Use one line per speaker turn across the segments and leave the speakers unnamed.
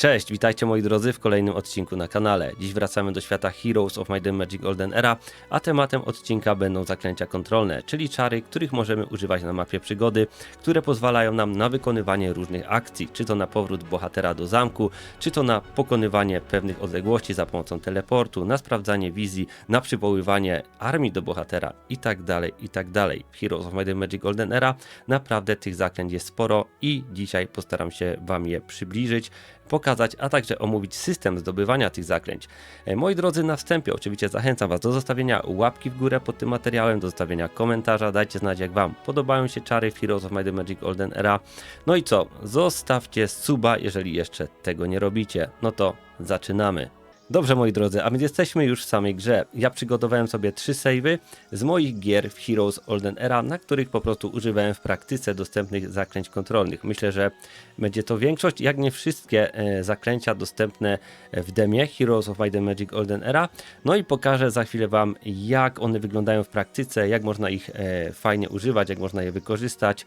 Cześć, witajcie moi drodzy w kolejnym odcinku na kanale. Dziś wracamy do świata Heroes of Might and Magic Golden Era, a tematem odcinka będą zaklęcia kontrolne, czyli czary, których możemy używać na mapie przygody, które pozwalają nam na wykonywanie różnych akcji, czy to na powrót bohatera do zamku, czy to na pokonywanie pewnych odległości za pomocą teleportu, na sprawdzanie wizji, na przywoływanie armii do bohatera i dalej, i tak dalej. W Heroes of Might and Magic Golden Era naprawdę tych zaklęć jest sporo i dzisiaj postaram się wam je przybliżyć pokazać, a także omówić system zdobywania tych zaklęć. E, Moi drodzy, na wstępie oczywiście zachęcam Was do zostawienia łapki w górę pod tym materiałem, do zostawienia komentarza, dajcie znać jak Wam podobają się czary w Heroes of Might and Magic Golden Era. No i co, zostawcie suba, jeżeli jeszcze tego nie robicie. No to zaczynamy. Dobrze moi drodzy, a więc jesteśmy już w samej grze. Ja przygotowałem sobie trzy savey z moich gier w Heroes Olden Era, na których po prostu używałem w praktyce dostępnych zaklęć kontrolnych. Myślę, że będzie to większość, jak nie wszystkie e, zaklęcia dostępne w demie Heroes of Might Magic Olden Era. No i pokażę za chwilę wam, jak one wyglądają w praktyce, jak można ich e, fajnie używać, jak można je wykorzystać.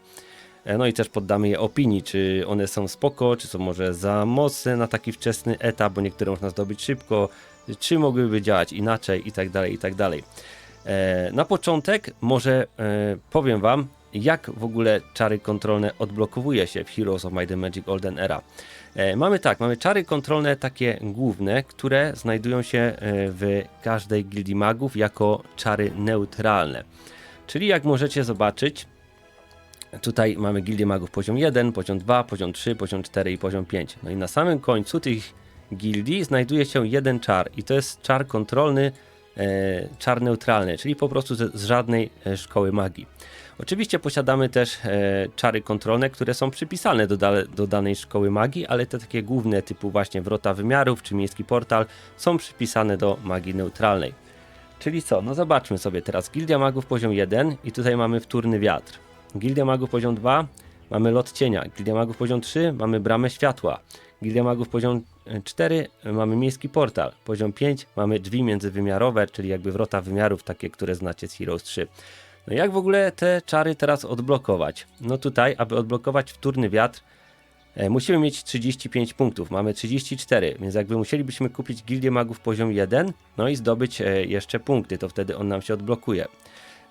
E, No i też poddamy je opinii, czy one są spoko, czy są może za mocne na taki wczesny etap, bo niektóre można zdobyć szybko, czy mogłyby działać inaczej i tak dalej, i tak dalej. E, Na początek może e, powiem wam, jak w ogóle czary kontrolne odblokowuje się w Heroes of Might and Magic Golden Era. Mamy tak, mamy czary kontrolne takie główne, które znajdują się w każdej gildii magów jako czary neutralne. Czyli jak możecie zobaczyć, Tutaj mamy gildię magów poziom 1, poziom 2, poziom 3, poziom 4 i poziom 5. No i na samym końcu tych gildii znajduje się jeden czar i to jest czar kontrolny, e, czar neutralny, czyli po prostu z, z żadnej e, szkoły magii. Oczywiście posiadamy też e, czary kontrolne, które są przypisane do, dale, do danej szkoły magii, ale te takie główne typu właśnie wrota wymiarów czy miejski portal są przypisane do magii neutralnej. Czyli co? No zobaczmy sobie teraz. Gildia magów poziom 1 i tutaj mamy wtórny wiatr. Gildia magów poziom 2 mamy lot cienia. Gildia magów poziom 3 mamy bramę światła. Gildia magów poziom 4 mamy miejski portal. Poziom 5 mamy drzwi międzywymiarowe, czyli jakby wrota wymiarów, takie, które znacie z Heroes 3. No jak w ogóle te czary teraz odblokować? No tutaj, aby odblokować wtórny wiatr, E, Musimy mieć 35 punktów, mamy 34, więc jakby musielibyśmy kupić Gildię Magów poziom 1, no i zdobyć e, jeszcze punkty, to wtedy on nam się odblokuje.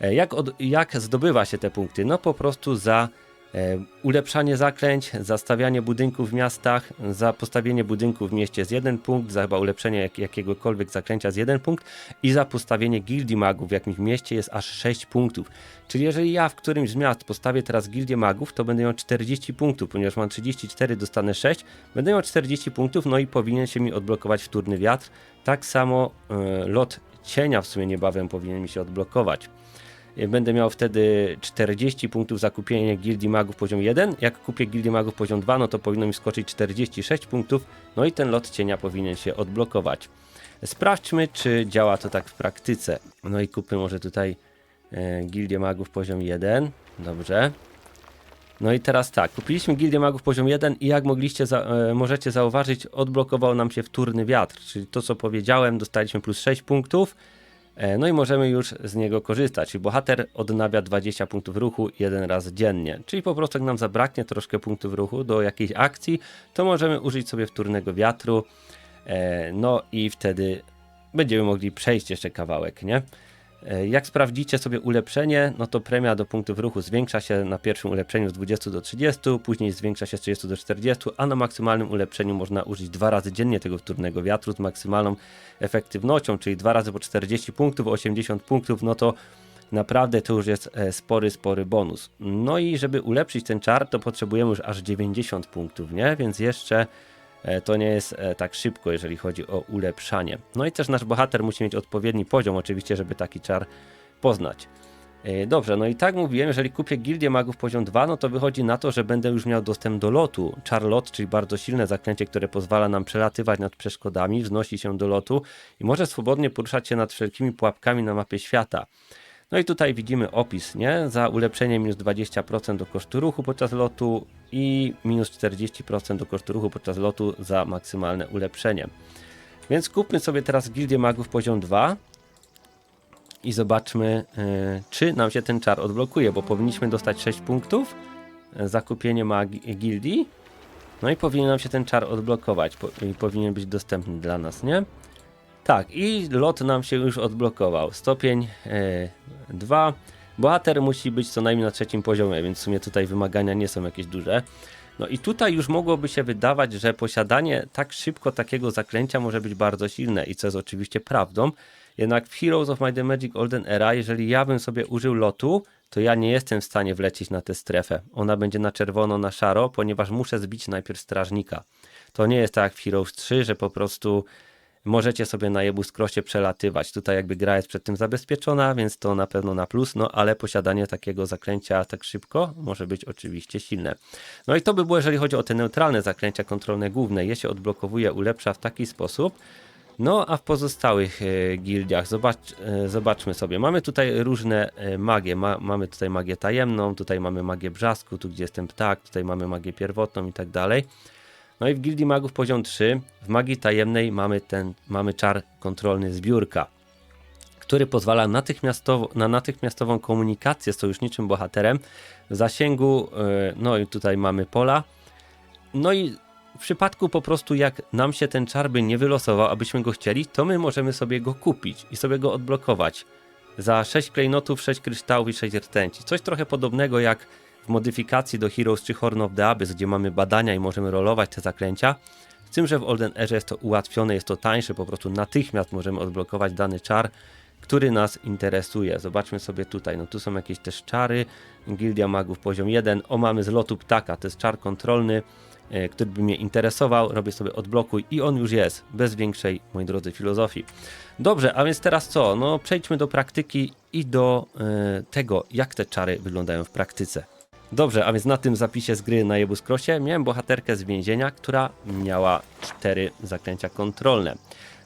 E, Jak, od, jak zdobywa się te punkty? No po prostu za e, ulepszanie zaklęć, za stawianie budynków w miastach, za postawienie budynku w mieście z jeden punkt, za chyba ulepszenie jak, jakiegokolwiek zaklęcia z jeden punkt i za postawienie gildii magów w jakimś mieście jest aż 6 punktów. Czyli jeżeli ja w którymś z miast postawię teraz gildię magów, to będę miał 40 punktów, ponieważ mam 34, dostanę 6, będę miał 40 punktów, no i powinien się mi odblokować wtórny wiatr. Tak samo e, lot cienia w sumie niebawem powinien mi się odblokować. E, Będę miał wtedy 40 punktów za kupienie Gildii Magów poziom 1. Jak kupię Gildię Magów poziom 2, no to powinno mi skoczyć 46 punktów. No i ten lot cienia powinien się odblokować. Sprawdźmy, czy działa to tak w praktyce. No i kupmy może tutaj e, Gildię Magów poziom 1. Dobrze. No i teraz tak, kupiliśmy Gildię Magów poziom 1 i jak mogliście za, e, możecie zauważyć, odblokował nam się wtórny wiatr, czyli to co powiedziałem, dostaliśmy plus 6 punktów. E, No i możemy już z niego korzystać. Bohater odnawia 20 punktów ruchu jeden raz dziennie. Czyli po prostu jak nam zabraknie troszkę punktów ruchu do jakiejś akcji, to możemy użyć sobie wtórnego wiatru. E, No i wtedy będziemy mogli przejść jeszcze kawałek, nie? E, Jak sprawdzicie sobie ulepszenie, no to premia do punktów ruchu zwiększa się na pierwszym ulepszeniu z 20 do 30, później zwiększa się z 30 do 40, a na maksymalnym ulepszeniu można użyć dwa razy dziennie tego wtórnego wiatru z maksymalną efektywnością, czyli dwa razy po 40 punktów, 80 punktów, no to naprawdę to już jest e, spory, spory bonus. No i żeby ulepszyć ten czar, to potrzebujemy już aż 90 punktów, nie? Więc jeszcze to nie jest e, tak szybko, jeżeli chodzi o ulepszanie. No i też nasz bohater musi mieć odpowiedni poziom, oczywiście, żeby taki czar poznać. E, Dobrze, no i tak mówiłem, jeżeli kupię Gildię Magów poziom 2, no to wychodzi na to, że będę już miał dostęp do lotu. Czar lot, czyli bardzo silne zaklęcie, które pozwala nam przelatywać nad przeszkodami, wznosi się do lotu i może swobodnie poruszać się nad wszelkimi pułapkami na mapie świata. No i tutaj widzimy opis, nie? Za ulepszenie minus 20% do kosztu ruchu podczas lotu i minus 40% do kosztu ruchu podczas lotu za maksymalne ulepszenie. Więc kupmy sobie teraz Gildię Magów poziom 2 i zobaczmy, e, czy nam się ten czar odblokuje, bo powinniśmy dostać 6 punktów za kupienie magi- gildii No i powinien nam się ten czar odblokować po, i powinien być dostępny dla nas, nie? Tak, i lot nam się już odblokował. Stopień 2. Bohater musi być co najmniej na trzecim poziomie, więc w sumie tutaj wymagania nie są jakieś duże. No i tutaj już mogłoby się wydawać, że posiadanie tak szybko takiego zaklęcia może być bardzo silne i co jest oczywiście prawdą. Jednak w Heroes of Might and Magic Olden Era, jeżeli ja bym sobie użył lotu, to ja nie jestem w stanie wlecieć na tę strefę. Ona będzie na czerwono, na szaro, ponieważ muszę zbić najpierw strażnika. To nie jest tak jak w Heroes 3, że po prostu możecie sobie na Jebus Crossie przelatywać. Tutaj jakby gra jest przed tym zabezpieczona, więc to na pewno na plus, no ale posiadanie takiego zaklęcia tak szybko może być oczywiście silne. No i to by było, jeżeli chodzi o te neutralne zaklęcia kontrolne główne. Je się odblokowuje, ulepsza w taki sposób, no a w pozostałych e, gildiach, zobacz, e, zobaczmy sobie. Mamy tutaj różne e, magie. Ma, mamy tutaj magię tajemną, tutaj mamy magię brzasku, tu gdzie jest ten ptak, tutaj mamy magię pierwotną i tak dalej. No i w gildii magów poziom 3, w magii tajemnej mamy ten, mamy czar kontrolny zbiórka, który pozwala natychmiastowo, na natychmiastową komunikację z sojuszniczym bohaterem w zasięgu, e, no i tutaj mamy pola. No i w przypadku po prostu jak nam się ten czar by nie wylosował, abyśmy go chcieli, to my możemy sobie go kupić i sobie go odblokować za 6 klejnotów, 6 kryształów i 6 rtęci. Coś trochę podobnego jak w modyfikacji do Heroes czy Horn of the Abyss, gdzie mamy badania i możemy rolować te zaklęcia. Z tym, że w Olden Erze jest to ułatwione, jest to tańsze, po prostu natychmiast możemy odblokować dany czar, który nas interesuje. Zobaczmy sobie tutaj, no tu są jakieś też czary, Gildia Magów poziom 1, o mamy z lotu ptaka, to jest czar kontrolny, e, który by mnie interesował, robię sobie odblokuj i on już jest, bez większej, moi drodzy, filozofii. Dobrze, a więc teraz co? No przejdźmy do praktyki i do e, tego, jak te czary wyglądają w praktyce. Dobrze, a więc na tym zapisie z gry na Jebus Crossie miałem bohaterkę z więzienia, która miała cztery zaklęcia kontrolne.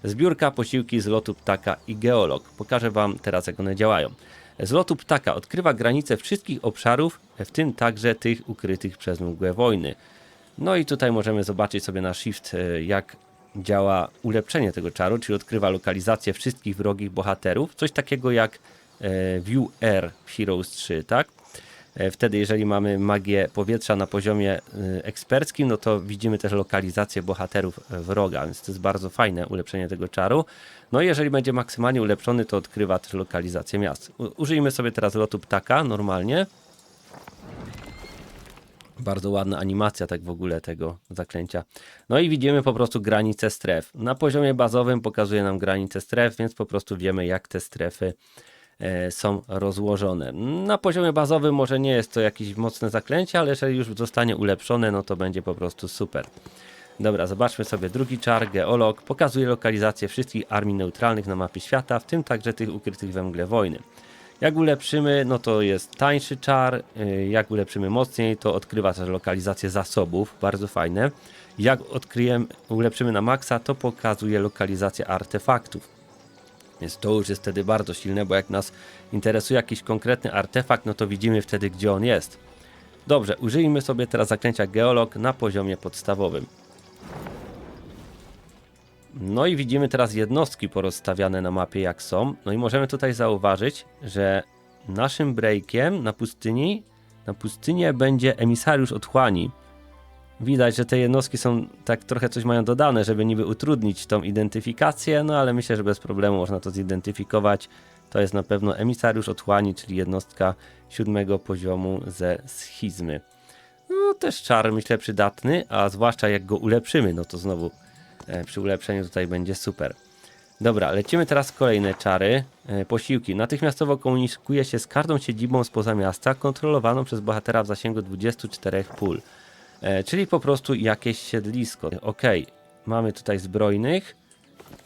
Zbiórka, posiłki, z lotu ptaka i geolog. Pokażę Wam teraz, jak one działają. Z lotu ptaka odkrywa granice wszystkich obszarów, w tym także tych ukrytych przez mgłę wojny. No i tutaj możemy zobaczyć sobie na Shift, e, jak działa ulepszenie tego czaru, czyli odkrywa lokalizację wszystkich wrogich bohaterów. Coś takiego jak View R w Heroes 3, tak? E, wtedy, jeżeli mamy magię powietrza na poziomie e, eksperckim, no to widzimy też lokalizację bohaterów e, wroga, więc to jest bardzo fajne ulepszenie tego czaru. No i jeżeli będzie maksymalnie ulepszony, to odkrywa też lokalizację miast. Użyjmy sobie teraz lotu ptaka normalnie. Bardzo ładna animacja tak w ogóle tego zaklęcia. No i widzimy po prostu granice stref. Na poziomie bazowym pokazuje nam granice stref, więc po prostu wiemy jak te strefy są rozłożone. Na poziomie bazowym może nie jest to jakieś mocne zaklęcie, ale jeżeli już zostanie ulepszone, no to będzie po prostu super. Dobra, zobaczmy sobie drugi czar, geolog. Pokazuje lokalizację wszystkich armii neutralnych na mapie świata, w tym także tych ukrytych we mgle wojny. Jak ulepszymy, no to jest tańszy czar. E, jak ulepszymy mocniej, to odkrywa też lokalizację zasobów, bardzo fajne. Jak odkryjemy, ulepszymy na maksa, to pokazuje lokalizację artefaktów. Więc to już jest wtedy bardzo silne, bo jak nas interesuje jakiś konkretny artefakt, no to widzimy wtedy, gdzie on jest. Dobrze, użyjmy sobie teraz zaklęcia geolog na poziomie podstawowym. No i widzimy teraz jednostki porozstawiane na mapie jak są. No i możemy tutaj zauważyć, że naszym breakiem na pustyni, na pustynię będzie emisariusz otchłani. Widać, że te jednostki są tak trochę coś mają dodane, żeby niby utrudnić tą identyfikację, no ale myślę, że bez problemu można to zidentyfikować. To jest na pewno emisariusz otchłani, czyli jednostka siódmego poziomu ze schizmy. No też czar myślę przydatny, a zwłaszcza jak go ulepszymy, no to znowu e, przy ulepszeniu tutaj będzie super. Dobra, lecimy teraz kolejne czary. E, posiłki. Natychmiastowo komunikuje się z każdą siedzibą spoza miasta, kontrolowaną przez bohatera w zasięgu 24 pól. E, czyli po prostu jakieś siedlisko. Ok, mamy tutaj zbrojnych.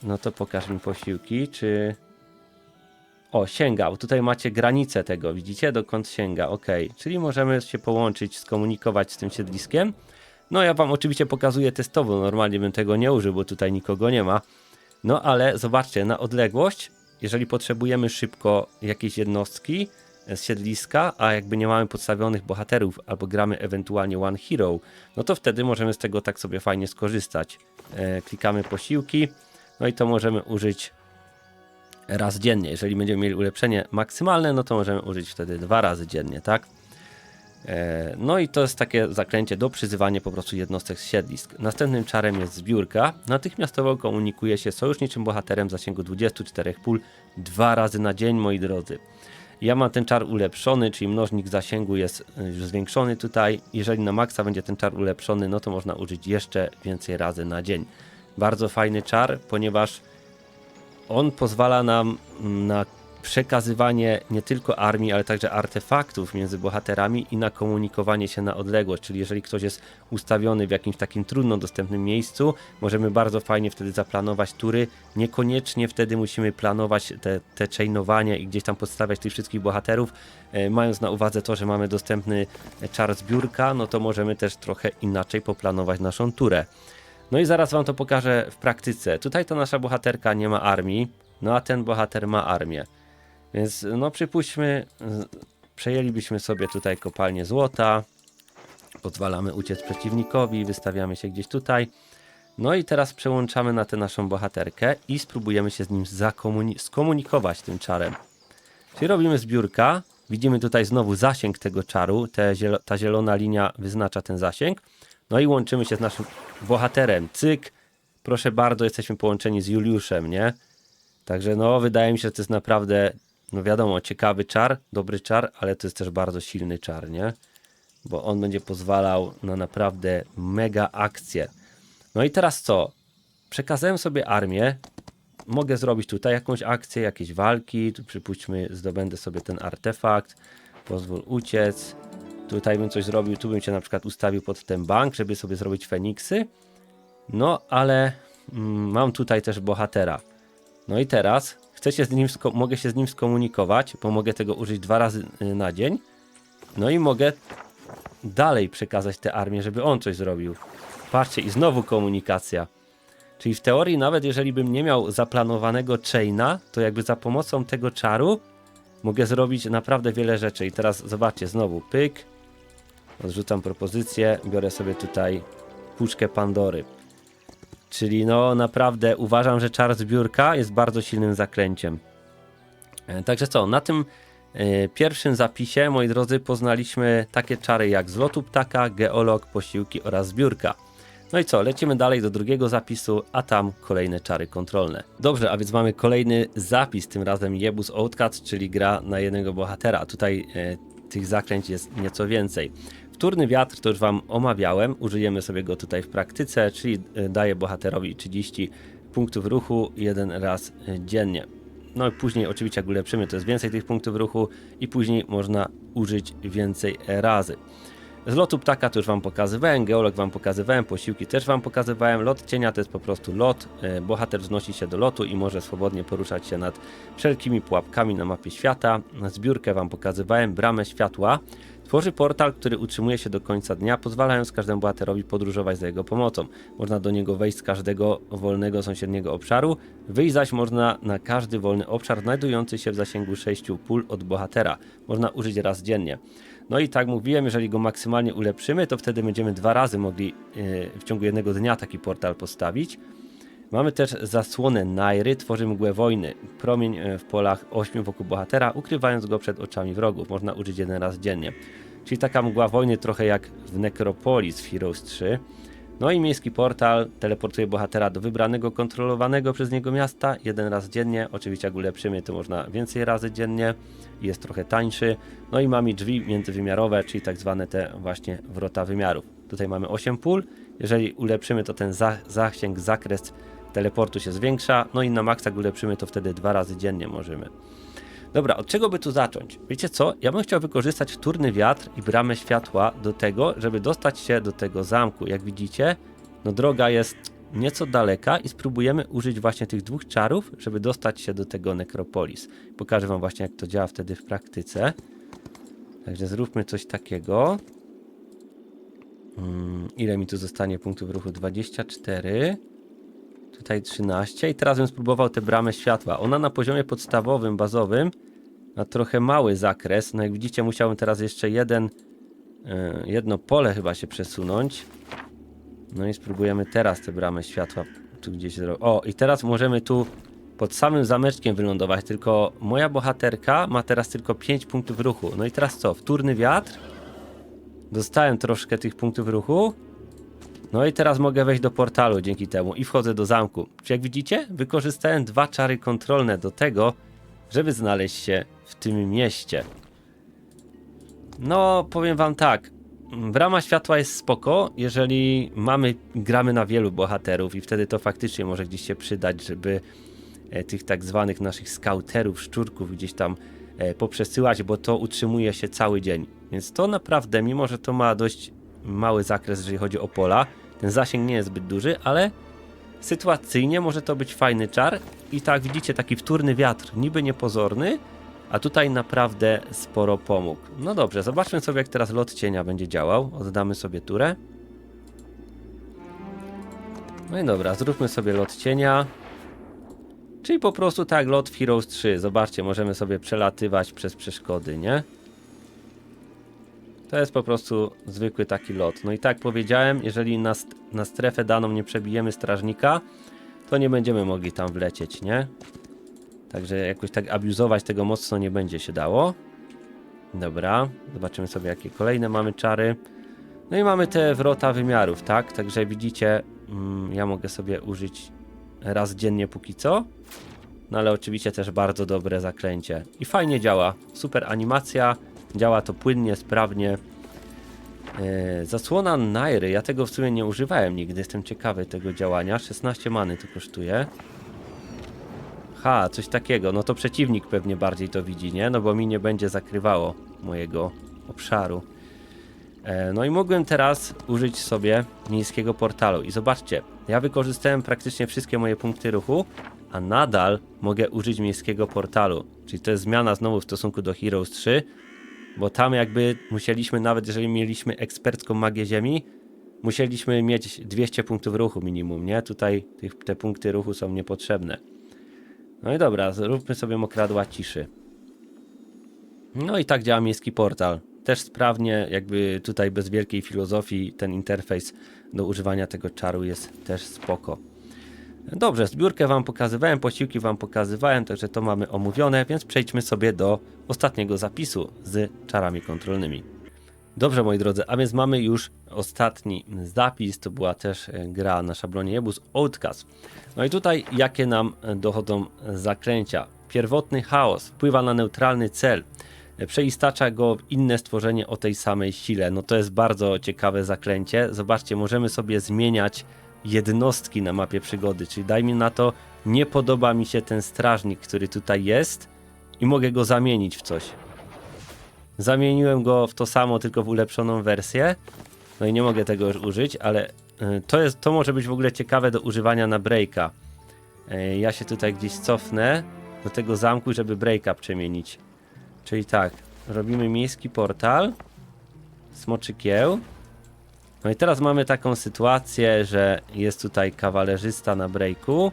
No to pokaż mi posiłki, czy... O, sięga, bo tutaj macie granicę tego, widzicie, dokąd sięga, ok. Czyli możemy się połączyć, skomunikować z tym siedliskiem. No ja wam oczywiście pokazuję testowo, normalnie bym tego nie użył, bo tutaj nikogo nie ma. No ale zobaczcie, na odległość, jeżeli potrzebujemy szybko jakieś jednostki, z siedliska, a jakby nie mamy podstawionych bohaterów albo gramy ewentualnie One Hero, no to wtedy możemy z tego tak sobie fajnie skorzystać. E, klikamy posiłki, no i to możemy użyć raz dziennie. Jeżeli będziemy mieli ulepszenie maksymalne, no to możemy użyć wtedy dwa razy dziennie, tak? E, No i to jest takie zaklęcie do przyzywania po prostu jednostek z siedlisk. Następnym czarem jest zbiórka. Natychmiastowo komunikuje się sojuszniczym bohaterem w zasięgu 24 pól dwa razy na dzień, moi drodzy. Ja mam ten czar ulepszony, czyli mnożnik zasięgu jest y, już zwiększony tutaj. Jeżeli na maksa będzie ten czar ulepszony, no to można użyć jeszcze więcej razy na dzień. Bardzo fajny czar, ponieważ on pozwala nam mm, na przekazywanie nie tylko armii, ale także artefaktów między bohaterami i na komunikowanie się na odległość. Czyli jeżeli ktoś jest ustawiony w jakimś takim trudno dostępnym miejscu, możemy bardzo fajnie wtedy zaplanować tury. Niekoniecznie wtedy musimy planować te, te chainowanie i gdzieś tam podstawiać tych wszystkich bohaterów. E, mając na uwadze to, że mamy dostępny czar zbiórka, no to możemy też trochę inaczej poplanować naszą turę. No i zaraz wam to pokażę w praktyce. Tutaj ta nasza bohaterka nie ma armii, no a ten bohater ma armię. Więc no przypuśćmy, przejęlibyśmy sobie tutaj kopalnię złota, pozwalamy uciec przeciwnikowi, wystawiamy się gdzieś tutaj. No i teraz przełączamy na tę naszą bohaterkę i spróbujemy się z nim skomunikować tym czarem. Czyli robimy zbiórka, widzimy tutaj znowu zasięg tego czaru, te ta zielona linia wyznacza ten zasięg. No i łączymy się z naszym bohaterem. Cyk, proszę bardzo, jesteśmy połączeni z Juliuszem, nie? Także no, wydaje mi się, że to jest naprawdę, no wiadomo, ciekawy czar, dobry czar, ale to jest też bardzo silny czar, nie? Bo on będzie pozwalał na naprawdę mega akcję. No i teraz co? Przekazałem sobie armię. Mogę zrobić tutaj jakąś akcję, jakieś walki. Tu przypuśćmy, zdobędę sobie ten artefakt. Pozwól uciec. Tutaj bym coś zrobił. Tu bym cię na przykład ustawił pod ten bank, żeby sobie zrobić Feniksy. No, ale mm, mam tutaj też bohatera. No i teraz chcę się z nim mogę się z nim skomunikować, bo mogę tego użyć dwa razy y, na dzień. No i mogę dalej przekazać tę armię, żeby on coś zrobił. Patrzcie, i znowu komunikacja. Czyli w teorii, nawet jeżeli bym nie miał zaplanowanego chaina, to jakby za pomocą tego czaru mogę zrobić naprawdę wiele rzeczy. I teraz zobaczcie, znowu pyk, odrzucam propozycję, biorę sobie tutaj puszkę Pandory. Czyli no naprawdę uważam, że czar zbiórka jest bardzo silnym zaklęciem. E, Także co, na tym e, pierwszym zapisie, moi drodzy, poznaliśmy takie czary jak zlotu ptaka, geolog, posiłki oraz zbiórka. No i co, lecimy dalej do drugiego zapisu, a tam kolejne czary kontrolne. Dobrze, a więc mamy kolejny zapis, tym razem Jebus Outcast, czyli gra na jednego bohatera. Tutaj e, tych zaklęć jest nieco więcej. Wtórny wiatr to już Wam omawiałem, użyjemy sobie go tutaj w praktyce, czyli e, daje bohaterowi 30 punktów ruchu jeden raz e, dziennie. No i później oczywiście jak ulepszymy to jest więcej tych punktów ruchu i później można użyć więcej razy. Z lotu ptaka to już Wam pokazywałem, geolog Wam pokazywałem, posiłki też Wam pokazywałem. Lot cienia to jest po prostu lot. E, Bohater wznosi się do lotu i może swobodnie poruszać się nad wszelkimi pułapkami na mapie świata. Zbiórkę Wam pokazywałem, bramę światła. Tworzy portal, który utrzymuje się do końca dnia, pozwalając każdemu bohaterowi podróżować za jego pomocą. Można do niego wejść z każdego wolnego sąsiedniego obszaru, wyjść zaś można na każdy wolny obszar znajdujący się w zasięgu 6 pól od bohatera. Można użyć raz dziennie. No i tak mówiłem, jeżeli go maksymalnie ulepszymy, to wtedy będziemy dwa razy mogli yy, w ciągu jednego dnia taki portal postawić. Mamy też zasłonę Nairy, tworzy mgłę wojny. Promień e, w polach 8 wokół bohatera, ukrywając go przed oczami wrogów. Można użyć jeden raz dziennie. Czyli taka mgła wojny trochę jak w Necropolis w Heroes 3. No i miejski portal teleportuje bohatera do wybranego, kontrolowanego przez niego miasta jeden raz dziennie. Oczywiście jak ulepszymy to można więcej razy dziennie. Jest trochę tańszy. No i mamy drzwi międzywymiarowe, czyli tak zwane te właśnie wrota wymiarów. Tutaj mamy 8 pól. Jeżeli ulepszymy to ten za zasięg, zakres teleportu się zwiększa. No i na maksa jak ulepszymy to wtedy dwa razy dziennie możemy. Dobra, od czego by tu zacząć? Wiecie co? Ja bym chciał wykorzystać wtórny wiatr i bramę światła do tego, żeby dostać się do tego zamku. Jak widzicie, no droga jest nieco daleka i spróbujemy użyć właśnie tych dwóch czarów, żeby dostać się do tego Necropolis. Pokażę wam właśnie jak to działa wtedy w praktyce. Także zróbmy coś takiego. Mm, ile mi tu zostanie punktów ruchu? 24. Tutaj 13 i teraz bym spróbował tę bramę światła. Ona na poziomie podstawowym, bazowym ma trochę mały zakres. No jak widzicie musiałem teraz jeszcze jeden, e, jedno pole chyba się przesunąć. No i spróbujemy teraz tę bramę światła tu gdzieś zrobić. O i teraz możemy tu pod samym zameczkiem wylądować, tylko moja bohaterka ma teraz tylko 5 punktów ruchu. No i teraz co? Wtórny wiatr? Dostałem troszkę tych punktów ruchu. No i teraz mogę wejść do portalu dzięki temu i wchodzę do zamku. Czy jak widzicie, wykorzystałem dwa czary kontrolne do tego, żeby znaleźć się w tym mieście. No, powiem wam tak. Brama światła jest spoko, jeżeli mamy, gramy na wielu bohaterów i wtedy to faktycznie może gdzieś się przydać, żeby e, tych tak zwanych naszych skauterów, szczurków gdzieś tam e, poprzesyłać, bo to utrzymuje się cały dzień. Więc to naprawdę, mimo że to ma dość mały zakres, jeżeli chodzi o pola, ten zasięg nie jest zbyt duży, ale sytuacyjnie może to być fajny czar. I tak widzicie, taki wtórny wiatr, niby niepozorny, a tutaj naprawdę sporo pomógł. No dobrze, zobaczmy sobie jak teraz lot cienia będzie działał. Oddamy sobie turę. No i dobra, zróbmy sobie lot cienia. Czyli po prostu tak lot w Heroes 3. Zobaczcie, możemy sobie przelatywać przez przeszkody, nie? To jest po prostu zwykły taki lot. No i tak powiedziałem, jeżeli na, st- na strefę daną nie przebijemy strażnika, to nie będziemy mogli tam wlecieć, nie? Także jakoś tak abuzować tego mocno nie będzie się dało. Dobra, zobaczymy sobie jakie kolejne mamy czary. No i mamy te wrota wymiarów, tak? Także widzicie, mm, ja mogę sobie użyć raz dziennie póki co. No ale oczywiście też bardzo dobre zaklęcie. I fajnie działa. Super animacja. Działa to płynnie, sprawnie. Eee, zasłona Nairy. Ja tego w sumie nie używałem nigdy. Jestem ciekawy tego działania. 16 many to kosztuje. Ha, coś takiego. No to przeciwnik pewnie bardziej to widzi, nie? No bo mi nie będzie zakrywało mojego obszaru. E, no i mogłem teraz użyć sobie miejskiego portalu. I zobaczcie, ja wykorzystałem praktycznie wszystkie moje punkty ruchu, a nadal mogę użyć miejskiego portalu. Czyli to jest zmiana znowu w stosunku do Heroes 3, bo tam jakby musieliśmy, nawet jeżeli mieliśmy ekspercką magię ziemi, musieliśmy mieć 200 punktów ruchu minimum, nie? Tutaj tych, te punkty ruchu są niepotrzebne. No i dobra, zróbmy sobie mokradła ciszy. No i tak działa miejski portal. Też sprawnie, jakby tutaj bez wielkiej filozofii, ten interfejs do używania tego czaru jest też spoko. Dobrze, zbiórkę wam pokazywałem, posiłki wam pokazywałem, także to mamy omówione, więc przejdźmy sobie do ostatniego zapisu z czarami kontrolnymi. Dobrze, moi drodzy, a więc mamy już ostatni zapis. To była też gra na szablonie Jebus Outcast. No i tutaj jakie nam dochodzą zaklęcia? Pierwotny chaos wpływa na neutralny cel. Przeistacza go inne stworzenie o tej samej sile. No to jest bardzo ciekawe zaklęcie. Zobaczcie, możemy sobie zmieniać jednostki na mapie przygody. Czyli dajmy na to, nie podoba mi się ten strażnik, który tutaj jest i mogę go zamienić w coś. Zamieniłem go w to samo, tylko w ulepszoną wersję. No i nie mogę tego już użyć, ale y, to, jest, to może być w ogóle ciekawe do używania na breaka. Y, Ja się tutaj gdzieś cofnę do tego zamku, żeby breaka przemienić. Czyli tak, robimy miejski portal, smoczy kieł. No i teraz mamy taką sytuację, że jest tutaj kawalerzysta na breaku.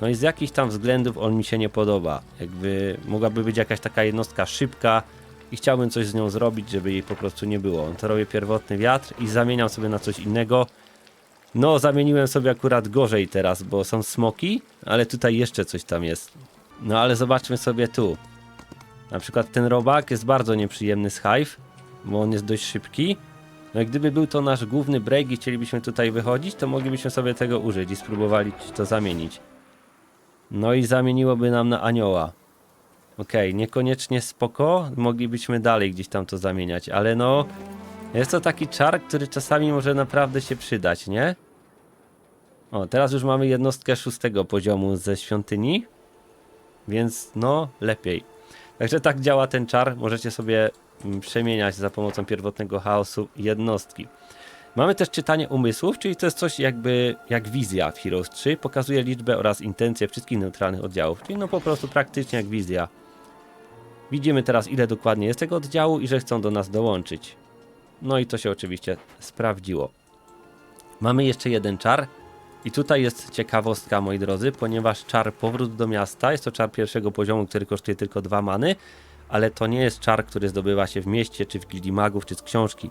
No i z jakichś tam względów on mi się nie podoba. Jakby mogłaby być jakaś taka jednostka szybka i chciałbym coś z nią zrobić, żeby jej po prostu nie było. To robię pierwotny wiatr i zamieniam sobie na coś innego. No, zamieniłem sobie akurat gorzej teraz, bo są smoki, ale tutaj jeszcze coś tam jest. No ale zobaczmy sobie tu. Na przykład ten robak jest bardzo nieprzyjemny z Hive, bo on jest dość szybki. No gdyby był to nasz główny break i chcielibyśmy tutaj wychodzić, to moglibyśmy sobie tego użyć i spróbowali to zamienić. No i zamieniłoby nam na anioła. Okej, niekoniecznie spoko, moglibyśmy dalej gdzieś tam to zamieniać, ale no... Jest to taki czar, który czasami może naprawdę się przydać, nie? O, teraz już mamy jednostkę szóstego poziomu ze świątyni, więc no, lepiej. Także tak działa ten czar, możecie sobie przemieniać za pomocą pierwotnego chaosu jednostki. Mamy też czytanie umysłów, czyli to jest coś jakby jak wizja w Heroes 3. Pokazuje liczbę oraz intencje wszystkich neutralnych oddziałów, czyli no po prostu praktycznie jak wizja. Widzimy teraz ile dokładnie jest tego oddziału i że chcą do nas dołączyć. No i to się oczywiście sprawdziło. Mamy jeszcze jeden czar. I tutaj jest ciekawostka, moi drodzy, ponieważ czar powrót do miasta jest to czar pierwszego poziomu, który kosztuje tylko dwa many, ale to nie jest czar, który zdobywa się w mieście, czy w gildii magów, czy z książki.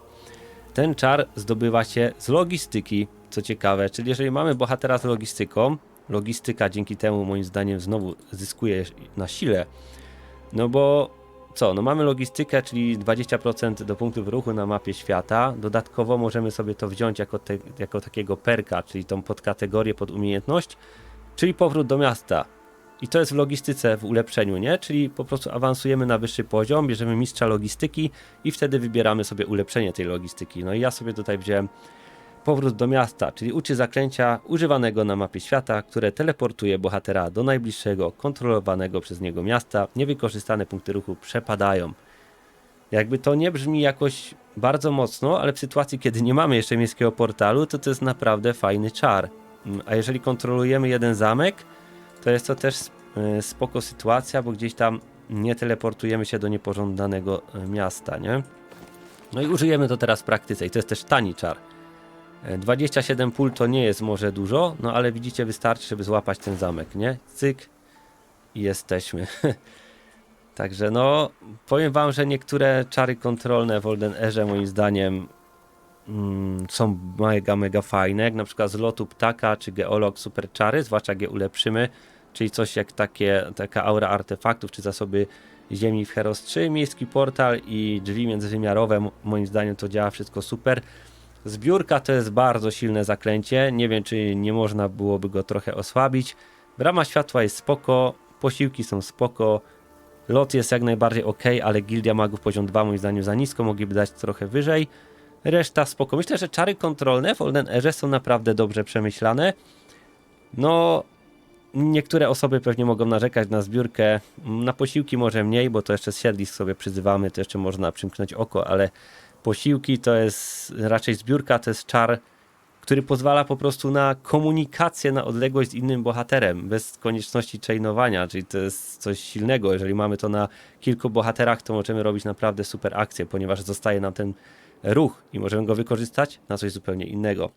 Ten czar zdobywa się z logistyki, co ciekawe, czyli jeżeli mamy bohatera z logistyką, logistyka dzięki temu moim zdaniem znowu zyskuje na sile, no bo co? No mamy logistykę, czyli 20% do punktów ruchu na mapie świata. Dodatkowo możemy sobie to wziąć jako, te, jako takiego perka, czyli tą podkategorię pod umiejętność, czyli powrót do miasta. I to jest w logistyce w ulepszeniu, nie? Czyli po prostu awansujemy na wyższy poziom, bierzemy mistrza logistyki i wtedy wybieramy sobie ulepszenie tej logistyki. No i ja sobie tutaj wziąłem powrót do miasta, czyli uczy zaklęcia używanego na mapie świata, które teleportuje bohatera do najbliższego, kontrolowanego przez niego miasta. Niewykorzystane punkty ruchu przepadają. Jakby to nie brzmi jakoś bardzo mocno, ale w sytuacji, kiedy nie mamy jeszcze miejskiego portalu, to to jest naprawdę fajny czar. Mm, A jeżeli kontrolujemy jeden zamek, to jest to też e, spoko sytuacja, bo gdzieś tam nie teleportujemy się do niepożądanego e, miasta, nie? No i użyjemy to teraz w praktyce i to jest też tani czar. E, 27 pól to nie jest może dużo, no ale widzicie, wystarczy, żeby złapać ten zamek, nie? Cyk i jesteśmy. Także no, powiem wam, że niektóre czary kontrolne w Olden Erze moim zdaniem mm, są mega, mega fajne, jak na przykład z lotu ptaka czy geolog super czary, zwłaszcza jak je ulepszymy, czyli coś jak takie, taka aura artefaktów czy zasoby ziemi w Heros 3, miejski portal i drzwi międzywymiarowe, moim zdaniem to działa wszystko super. Zbiórka to jest bardzo silne zaklęcie, nie wiem czy nie można byłoby go trochę osłabić. Brama światła jest spoko, posiłki są spoko, lot jest jak najbardziej ok, ale gildia magów poziom 2 moim zdaniem za nisko, mogliby dać trochę wyżej. Reszta spoko. Myślę, że czary kontrolne w Olden Erze są naprawdę dobrze przemyślane. No, niektóre osoby pewnie mogą narzekać na zbiórkę, na posiłki może mniej, bo to jeszcze z siedlisk sobie przyzywamy, to jeszcze można przymknąć oko, ale posiłki to jest raczej zbiórka, to jest czar, który pozwala po prostu na komunikację na odległość z innym bohaterem, bez konieczności chainowania, czyli to jest coś silnego. Jeżeli mamy to na kilku bohaterach, to możemy robić naprawdę super akcje, ponieważ zostaje nam ten ruch i możemy go wykorzystać na coś zupełnie innego.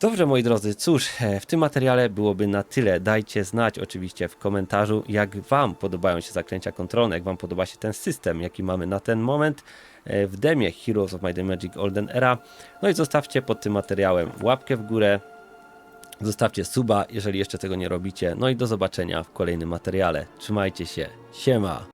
Dobrze, moi drodzy, cóż, e, w tym materiale byłoby na tyle. Dajcie znać oczywiście w komentarzu, jak Wam podobają się zaklęcia kontrolne, jak Wam podoba się ten system, jaki mamy na ten moment e, w demie Heroes of Might and Magic Olden Era. No i zostawcie pod tym materiałem łapkę w górę, zostawcie suba, jeżeli jeszcze tego nie robicie. No i do zobaczenia w kolejnym materiale. Trzymajcie się, siema!